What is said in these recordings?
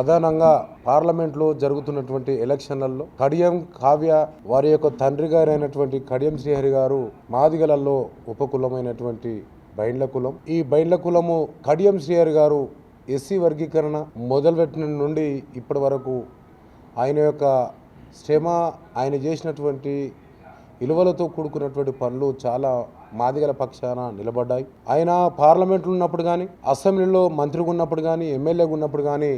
ప్రధానంగా పార్లమెంట్లో జరుగుతున్నటువంటి ఎలక్షన్లలో కడియం కావ్య వారి యొక్క తండ్రి గారైనటువంటి కడియం శ్రీహరి గారు మాదిగలలో ఉపకులమైనటువంటి బైండ్ల కులం. ఈ బైండ్ల కులము కడియం శ్రీహరి గారు ఎస్సీ వర్గీకరణ మొదలుపెట్టిన నుండి ఇప్పటి వరకు ఆయన యొక్క శ్రమ ఆయన చేసినటువంటి విలువలతో కూడుకున్నటువంటి పనులు చాలా మాదిగల పక్షాన నిలబడ్డాయి. ఆయన పార్లమెంట్లో ఉన్నప్పుడు కానీ అసెంబ్లీలో మంత్రిగా ఉన్నప్పుడు కానీ ఎమ్మెల్యేగా ఉన్నప్పుడు కానీ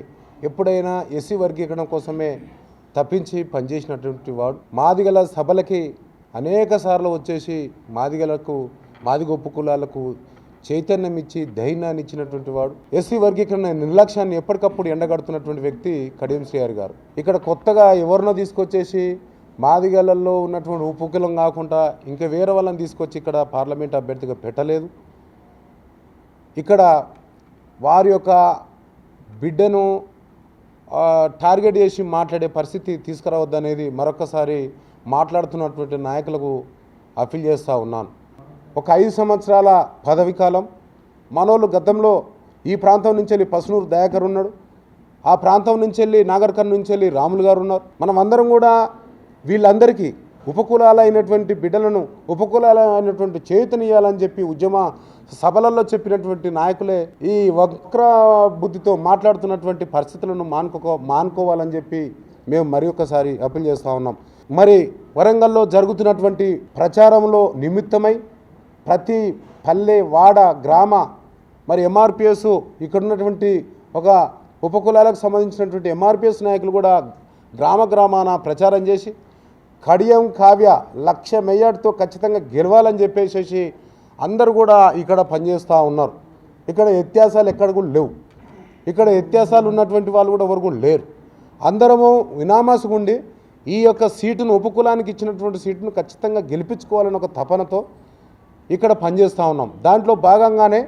ఎప్పుడైనా ఎస్సీ వర్గీకరణ కోసమే తప్పించి పనిచేసినటువంటి వాడు. మాదిగల సభలకి అనేక సార్లు వచ్చేసి మాదిగలకు మాదిగ కులాలకు చైతన్యం ఇచ్చి ధైర్యాన్ని ఇచ్చినటువంటి వాడు. ఎస్సీ వర్గీకరణ నిర్లక్ష్యాన్ని ఎప్పటికప్పుడు ఎండగడుతున్నటువంటి వ్యక్తి కడియం శ్రీఆర్ గారు. ఇక్కడ కొత్తగా ఎవరినో తీసుకొచ్చేసి మాదిగలలో ఉన్నటువంటి ఉపకులం కాకుండా ఇంకా వేరే వాళ్ళని తీసుకొచ్చి ఇక్కడ పార్లమెంట్ అభ్యర్థిగా పెట్టలేదు. ఇక్కడ వారి యొక్క బిడ్డను టార్గెట్ చేసి మాట్లాడే పరిస్థితి తీసుకురావద్దనేది మరొకసారి మాట్లాడుతున్నటువంటి నాయకులకు అప్పీల్ చేస్తూ ఉన్నాను. ఒక ఐదు సంవత్సరాల పదవి కాలం మనోళ్ళు గతంలో ఈ ప్రాంతం నుంచి వెళ్ళి పసునూరు దయాకర్ ఉన్నాడు ఆ ప్రాంతం నుంచి వెళ్ళి నాగర్కర్ నుంచి వెళ్ళి రాములు గారు ఉన్నారు. మనం అందరం కూడా వీళ్ళందరికీ ఉపకులాలైనటువంటి బిడ్డలను ఉపకులాలైనటువంటి చేతనియాలని చెప్పి ఉద్యమ సభలలో చెప్పినటువంటి నాయకులే ఈ వక్ర బుద్ధితో మాట్లాడుతున్నటువంటి పరిస్థితులను మానుకో మానుకోవాలని చెప్పి మేము మరి ఒకసారి అప్పీల్ చేస్తూ ఉన్నాం. మరి వరంగల్లో జరుగుతున్నటువంటి ప్రచారంలో నిమిత్తమై ప్రతి పల్లె వాడ గ్రామ మరి ఎంఆర్పిఎస్ ఇక్కడ ఉన్నటువంటి ఒక ఉపకులాలకు సంబంధించినటువంటి ఎంఆర్పిఎస్ నాయకులు కూడా గ్రామ గ్రామాన ప్రచారం చేసి కడియం కావ్య లక్ష మెయ్యాటితో ఖచ్చితంగా గెలవాలని చెప్పేసి అందరూ కూడా ఇక్కడ పనిచేస్తూ ఉన్నారు. ఇక్కడ వ్యత్యాసాలు ఎక్కడ కూడా లేవు. ఇక్కడ వ్యత్యాసాలు ఉన్నటువంటి వాళ్ళు కూడా ఎవరు కూడా లేరు. అందరము వినామాసుగా ఉండి ఈ యొక్క సీటును ఉపకులానికి ఇచ్చినటువంటి సీటును ఖచ్చితంగా గెలిపించుకోవాలని ఒక తపనతో ఇక్కడ పనిచేస్తూ ఉన్నాం. దాంట్లో భాగంగానే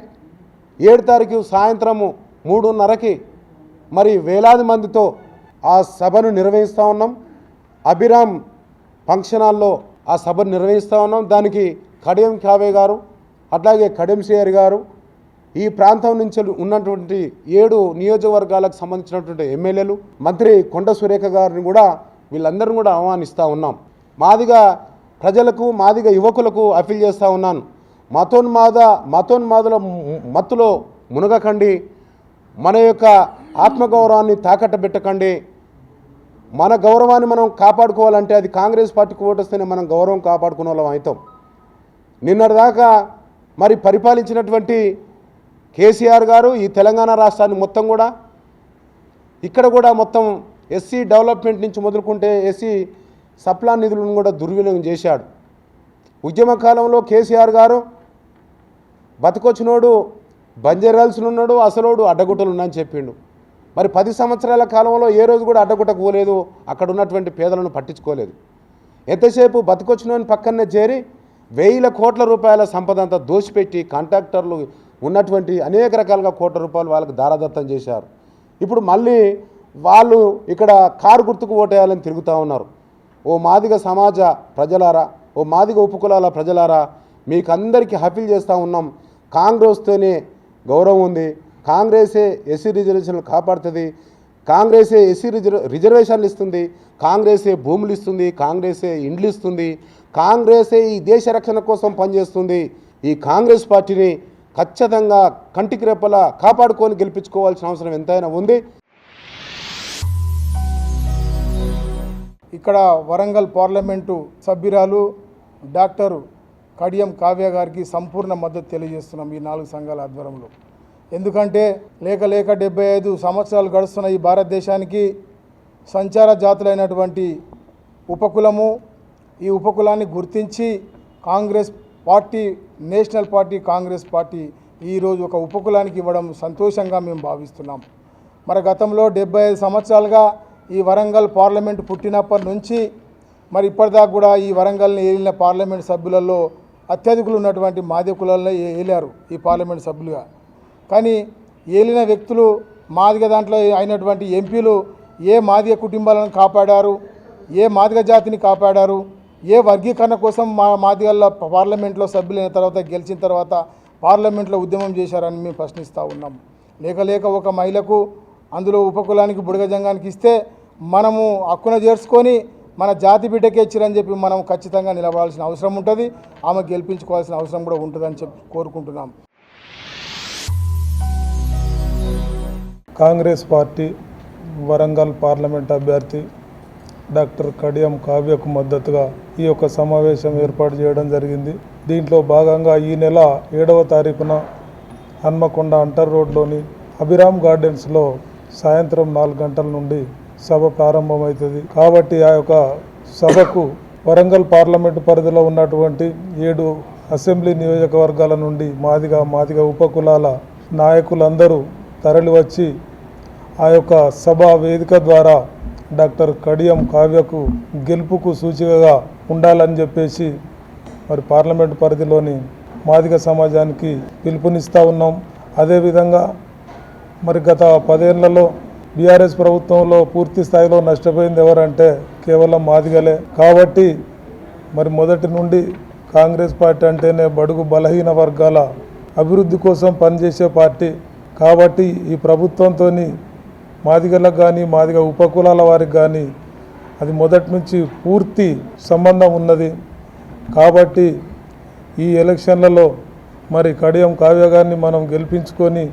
ఏడు తారీఖు సాయంత్రము మూడున్నరకి మరి వేలాది మందితో ఆ సభను నిర్వహిస్తూ ఉన్నాం. అభిరామ్ ఫంక్షన్ హాల్లో ఆ సభను నిర్వహిస్తూ ఉన్నాం. దానికి కడియం కావే గారు అట్లాగే కడియం గారు ఈ ప్రాంతం నుంచి ఉన్నటువంటి ఏడు నియోజకవర్గాలకు సంబంధించినటువంటి ఎమ్మెల్యేలు మంత్రి కొండ సురేఖ గారిని కూడా వీళ్ళందరూ కూడా ఆహ్వానిస్తూ ఉన్నాం. మాదిగా ప్రజలకు మాదిగా యువకులకు అప్పీల్ చేస్తూ ఉన్నాను. మతోన్మాద మతోన్మాదుల మత్తులో మునగకండి. మన యొక్క ఆత్మగౌరవాన్ని తాకట్టు పెట్టకండి మన గౌరవాన్ని మనం కాపాడుకోవాలంటే అది కాంగ్రెస్ పార్టీకి ఓటేస్తేనే మనం గౌరవం కాపాడుకునే వాళ్ళం అవుతాం. నిన్నటిదాకా మరి పరిపాలించినటువంటి కేసీఆర్ గారు ఈ తెలంగాణ రాష్ట్రాన్ని మొత్తం కూడా ఇక్కడ కూడా మొత్తం ఎస్సీ డెవలప్మెంట్ నుంచి మొదలుకుంటే ఎస్సీ సప్లా నిధులను కూడా దుర్వినియోగం చేశాడు. ఉద్యమ కాలంలో కేసీఆర్ గారు బతికొచ్చినోడు బంజరాల్సిన ఉన్నాడు అసలోడు అడ్డగుట్టలు ఉన్నాయని చెప్పిండు. మరి పది సంవత్సరాల కాలంలో ఏ రోజు కూడా అడ్డగుట్టకు పోలేదు అక్కడ ఉన్నటువంటి పేదలను పట్టించుకోలేదు. ఎంతసేపు బతకొచ్చినోని పక్కనే చేరి వేల కోట్ల రూపాయల సంపద అంతా దోచిపెట్టి కాంట్రాక్టర్లు ఉన్నటువంటి అనేక రకాలుగా కోట్ల రూపాయలు వాళ్ళకి దారాదత్తం చేశారు. ఇప్పుడు మళ్ళీ వాళ్ళు ఇక్కడ కారు గుర్తుకు ఓటేయాలని తిరుగుతూ ఉన్నారు. ఓ మాదిగ సమాజ ప్రజలారా ఓ మాదిగ ఉపకులాల ప్రజలారా మీకు అందరికీ హఫీల్ చేస్తూ ఉన్నాం. కాంగ్రెస్తోనే గౌరవం ఉంది. కాంగ్రెసే ఎస్సీ రిజర్వేషన్లు కాపాడుతుంది. కాంగ్రెసే ఎస్సీ రిజర్వ్ రిజర్వేషన్లు ఇస్తుంది కాంగ్రెసే భూములు ఇస్తుంది కాంగ్రెసే ఇండ్లు ఇస్తుంది కాంగ్రెసే ఈ దేశ రక్షణ కోసం పనిచేస్తుంది. ఈ కాంగ్రెస్ పార్టీని ఖచ్చితంగా కంటికి రెప్పలా కాపాడుకొని గెలిపించుకోవాల్సిన అవసరం ఎంతైనా ఉంది. ఇక్కడ వరంగల్ పార్లమెంటు సభ్యురాలు డాక్టర్ కడియం కావ్య గారికి సంపూర్ణ మద్దతు తెలియజేస్తున్నాం ఈ నాలుగు సంఘాల ఆధ్వర్యంలో. ఎందుకంటే లేక లేక డెబ్బై ఐదు సంవత్సరాలు గడుస్తున్న ఈ భారతదేశానికి సంచార జాతులైనటువంటి ఉపకులము ఈ ఉపకులాన్ని గుర్తించి Congress party national party Congress party ఈరోజు ఒక ఉపకులానికి ఇవ్వడం సంతోషంగా మేము భావిస్తున్నాం. మరి గతంలో డెబ్బై ఐదు సంవత్సరాలుగా ఈ వరంగల్ పార్లమెంట్ పుట్టినప్పటి నుంచి మరి ఇప్పటిదాకా కూడా ఈ వరంగల్ని ఏలిన పార్లమెంట్ సభ్యులలో అత్యధికులు ఉన్నటువంటి మాదే కులాల్లో ఏలారు ఈ పార్లమెంట్ సభ్యులుగా. కానీ ఏలిన వ్యక్తులు మాదిగ దాంట్లో అయినటువంటి ఎంపీలు ఏ మాదిగ కుటుంబాలను కాపాడారు? ఏ మాదిగ జాతిని కాపాడారు? ఏ వర్గీకరణ కోసం మా మాదిగల్లో పార్లమెంట్లో సభ్యులైన తర్వాత గెలిచిన తర్వాత పార్లమెంట్లో ఉద్యమం చేశారని మేము ప్రశ్నిస్తూ ఉన్నాం. లేక లేక ఒక మహిళకు అందులో ఉపకులానికి బుడగ జంగానికి ఇస్తే మనము హక్కున చేర్చుకొని మన జాతి బిడ్డకే ఇచ్చిరని చెప్పి మనం ఖచ్చితంగా నిలబడాల్సిన అవసరం ఉంటుంది. ఆమె గెలిపించుకోవాల్సిన అవసరం కూడా ఉంటుందని చెప్పి కోరుకుంటున్నాం. కాంగ్రెస్ పార్టీ వరంగల్ పార్లమెంట్ అభ్యర్థి డాక్టర్ కడియం కావ్యకు మద్దతుగా ఈ యొక్క సమావేశం ఏర్పాటు చేయడం జరిగింది. దీంట్లో భాగంగా ఈ నెల ఏడవ తారీఖున హన్మకొండ అంటర్ రోడ్లోని అభిరామ్ గార్డెన్స్లో సాయంత్రం నాలుగు గంటల నుండి సభ ప్రారంభమవుతుంది. కాబట్టి ఆ యొక్క సభకు వరంగల్ పార్లమెంటు పరిధిలో ఉన్నటువంటి ఏడు అసెంబ్లీ నియోజకవర్గాల నుండి మాదిగా మాదిగా ఉపకులాల నాయకులందరూ తరలివచ్చి ఆ యొక్క సభా వేదిక ద్వారా డాక్టర్ కడియం కావ్యకు గెలుపుకు సూచికగా ఉండాలని చెప్పేసి మరి పార్లమెంట్ పరిధిలోని మాదిగ సమాజానికి పిలుపునిస్తూ ఉన్నాం. అదేవిధంగా మరి గత పదేళ్ళలో బీఆర్ఎస్ ప్రభుత్వంలో పూర్తి స్థాయిలో నష్టపోయింది ఎవరంటే కేవలం మాదిగలే. కాబట్టి మరి మొదటి నుండి కాంగ్రెస్ పార్టీ అంటేనే బడుగు బలహీన వర్గాల అభివృద్ధి కోసం పనిచేసే పార్టీ. కాబట్టి ఈ ప్రభుత్వంతో మాదిగలకు కానీ మాదిగ ఉపకులాల వారికి కానీ అది మొదటి నుంచి పూర్తి సంబంధం ఉన్నది. కాబట్టి ఈ ఎలక్షన్లలో మరి కడియం కావ్య గారిని మనం గెలిపించుకొని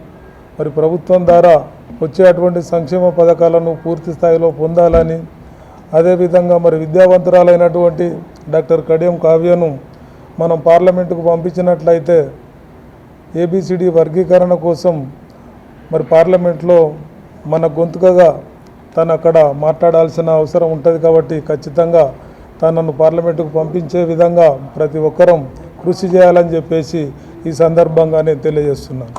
మరి ప్రభుత్వం ద్వారా వచ్చేటువంటి సంక్షేమ పథకాలను పూర్తి స్థాయిలో పొందాలని అదేవిధంగా మరి విద్యావంతురాలైనటువంటి డాక్టర్ కడియం కావ్యను మనం పార్లమెంటుకు పంపించినట్లయితే ఏబిసిడి వర్గీకరణ కోసం మరి పార్లమెంట్లో మన గొంతుకగా తను అక్కడ మాట్లాడాల్సిన అవసరం ఉంటుంది కాబట్టి ఖచ్చితంగా తనను పార్లమెంటుకు పంపించే విధంగా ప్రతి ఒక్కరం కృషి చేయాలని చెప్పేసి ఈ సందర్భంగా నేను తెలియజేస్తున్నాను.